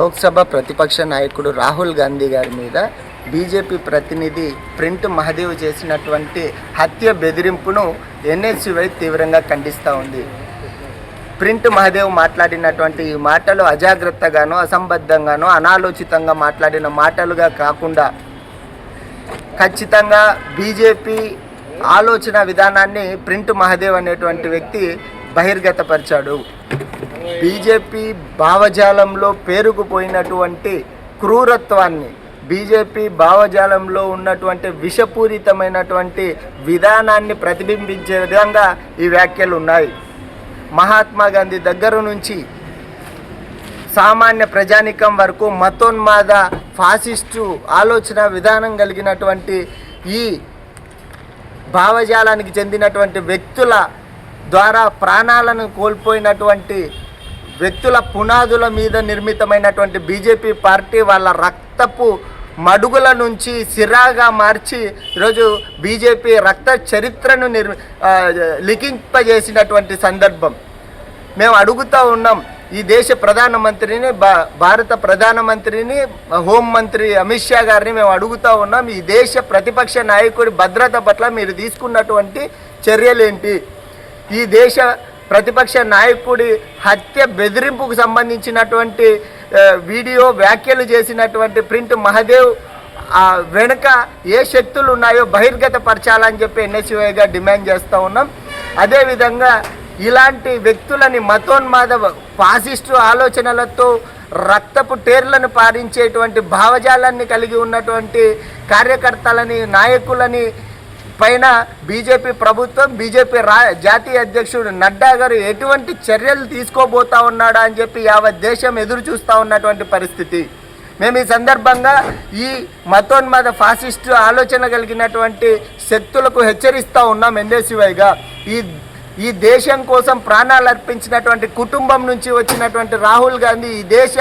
లోక్సభ ప్రతిపక్ష నాయకుడు రాహుల్ గాంధీ గారి మీద బీజేపీ ప్రతినిధి ప్రింట్ మహదేవ్ చేసినటువంటి హత్య బెదిరింపును ఎన్ఎస్యువై తీవ్రంగా ఖండిస్తూ ఉంది. ప్రింట్ మహదేవ్ మాట్లాడినటువంటి ఈ మాటలు అజాగ్రత్తగానో అసంబద్ధంగానో అనాలోచితంగా మాట్లాడిన మాటలుగా కాకుండా ఖచ్చితంగా బీజేపీ ఆలోచన విధానాన్ని ప్రింట్ మహదేవ్ అనేటువంటి వ్యక్తి బహిర్గతపరిచాడు. బీజేపీ భావజాలంలో పేరుకుపోయినటువంటి క్రూరత్వాన్ని బీజేపీ భావజాలంలో ఉన్నటువంటి విషపూరితమైనటువంటి విధానాన్ని ప్రతిబింబించే విధంగా ఈ వ్యాఖ్యలు ఉన్నాయి. మహాత్మా గాంధీ దగ్గర నుంచి సామాన్య ప్రజానికం వరకు మతోన్మాద ఫాసిస్టు ఆలోచన విధానం కలిగినటువంటి ఈ భావజాలానికి చెందినటువంటి వ్యక్తుల ద్వారా ప్రాణాలను కోల్పోయినటువంటి వ్యక్తుల పునాదుల మీద నిర్మితమైనటువంటి బీజేపీ పార్టీ వాళ్ళ రక్తపు మడుగుల నుంచి సిరాగా మార్చి ఈరోజు బీజేపీ రక్త చరిత్రను నిర్మి లిఖింపజేసినటువంటి సందర్భం. మేము అడుగుతూ ఉన్నాం ఈ దేశ ప్రధానమంత్రిని భా భారత ప్రధానమంత్రిని హోంమంత్రి అమిత్ షా గారిని మేము అడుగుతూ ఉన్నాం ఈ దేశ ప్రతిపక్ష నాయకుడి భద్రత పట్ల మీరు తీసుకున్నటువంటి చర్యలేంటి? ఈ దేశ ప్రతిపక్ష నాయకుడి హత్య బెదిరింపుకు సంబంధించినటువంటి వీడియో వ్యాఖ్యలు చేసినటువంటి ప్రింట్ మహదేవ్ వెనుక ఏ శక్తులు ఉన్నాయో బహిర్గతపరచాలని చెప్పి ఎన్ఎస్యుఐగా డిమాండ్ చేస్తూ ఉన్నాం. అదేవిధంగా ఇలాంటి వ్యక్తులని మతోన్మాద ఫాసిస్టు ఆలోచనలతో రక్తపు టేర్లను పారించేటువంటి భావజాలాన్ని కలిగి ఉన్నటువంటి కార్యకర్తలని నాయకులని పైన బీజేపీ ప్రభుత్వం బీజేపీ రా జాతీయ అధ్యక్షుడు నడ్డా గారు ఎటువంటి చర్యలు తీసుకోబోతా ఉన్నాడా అని చెప్పి యావత్ దేశం ఎదురు చూస్తూ ఉన్నటువంటి పరిస్థితి. మేము ఈ సందర్భంగా ఈ మతోన్మాద ఫాసిస్ట్ ఆలోచన కలిగినటువంటి శక్తులకు హెచ్చరిస్తూ ఉన్నాం ఎన్ఎస్యువైగా ఈ ఈ దేశం కోసం ప్రాణాలు అర్పించినటువంటి కుటుంబం నుంచి వచ్చినటువంటి రాహుల్ గాంధీ ఈ దేశ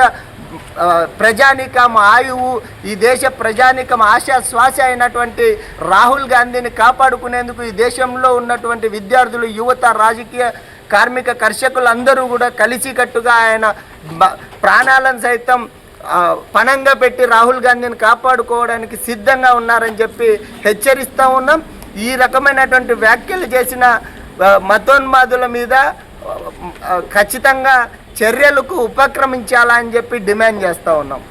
ప్రజానికం ఆయువు ఈ దేశ ప్రజానికం ఆశాశ్వాస అయినటువంటి రాహుల్ గాంధీని కాపాడుకునేందుకు ఈ దేశంలో ఉన్నటువంటి విద్యార్థులు యువత రాజకీయ కార్మిక కర్షకులందరూ కూడా కలిసికట్టుగా ఆయన ప్రాణాలను సైతం పణంగా పెట్టి రాహుల్ గాంధీని కాపాడుకోవడానికి సిద్ధంగా ఉన్నారని చెప్పి హెచ్చరిస్తూ ఉన్నాం. ఈ రకమైనటువంటి వ్యాఖ్యలు చేసిన మతోన్మాదుల మీద ఖచ్చితంగా చర్యలకు ఉపక్రమించాలని చెప్పి డిమాండ్ చేస్తూ ఉన్నాం.